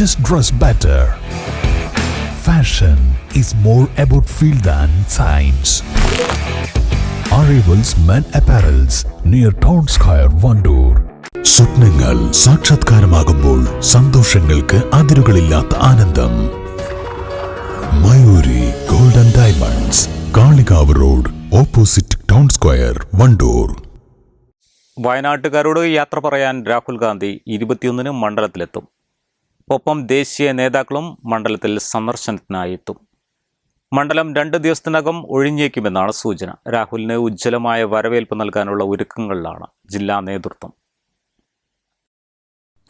just dress better. Fashion is more about feel than science. Arrivals Men Apparels near Town Square, Vandoor. സ്വപ്നങ്ങൾ സാക്ഷാത്കാരമാകുമ്പോൾ സന്തോഷങ്ങൾക്ക് അതിരുകളില്ലാത്ത ആനന്ദം Mayuri golden diamonds Kalikavu road opposite town square Wandoor വയനാട്ടുകാരോട് യാത്ര പറയാൻ രാഹുൽ ഗാന്ധി ഇരുപത്തിയൊന്നിന് മണ്ഡലത്തിലെത്തും ഒപ്പം ദേശീയ നേതാക്കളും മണ്ഡലത്തിൽ സന്ദർശനത്തിനായി എത്തും മണ്ഡലം രണ്ട് ദിവസത്തിനകം ഒഴിഞ്ഞേക്കുമെന്നാണ് സൂചന. രാഹുലിന് ഉജ്ജ്വലമായ വരവേൽപ്പ് നൽകാനുള്ള ഒരുക്കങ്ങളിലാണ് ജില്ലാ നേതൃത്വം.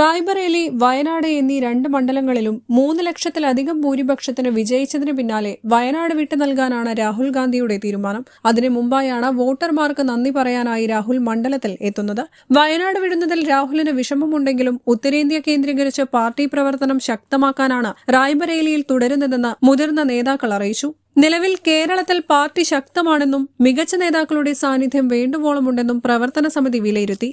റായ്ബറേലി വയനാട് എന്നീ രണ്ട് മണ്ഡലങ്ങളിലും മൂന്ന് ലക്ഷത്തിലധികം ഭൂരിപക്ഷത്തിന് വിജയിച്ചതിന് പിന്നാലെ വയനാട് വിട്ടു നൽകാനാണ് രാഹുൽ ഗാന്ധിയുടെ തീരുമാനം. അതിനു മുമ്പായാണ് വോട്ടർമാർക്ക് നന്ദി പറയാനായി രാഹുൽ മണ്ഡലത്തിൽ എത്തുന്നത്. വയനാട് വിടുന്നതിൽ രാഹുലിന് വിഷമമുണ്ടെങ്കിലും ഉത്തരേന്ത്യ കേന്ദ്രീകരിച്ച് പാർട്ടി പ്രവർത്തനം ശക്തമാക്കാനാണ് റായ്ബറേലിയിൽ തുടരുന്നതെന്ന് മുതിർന്ന നേതാക്കൾ അറിയിച്ചു. നിലവിൽ കേരളത്തിൽ പാർട്ടി ശക്തമാണെന്നും മികച്ച നേതാക്കളുടെ സാന്നിധ്യം വേണ്ടുവോളമുണ്ടെന്നും പ്രവർത്തന സമിതി വിലയിരുത്തി.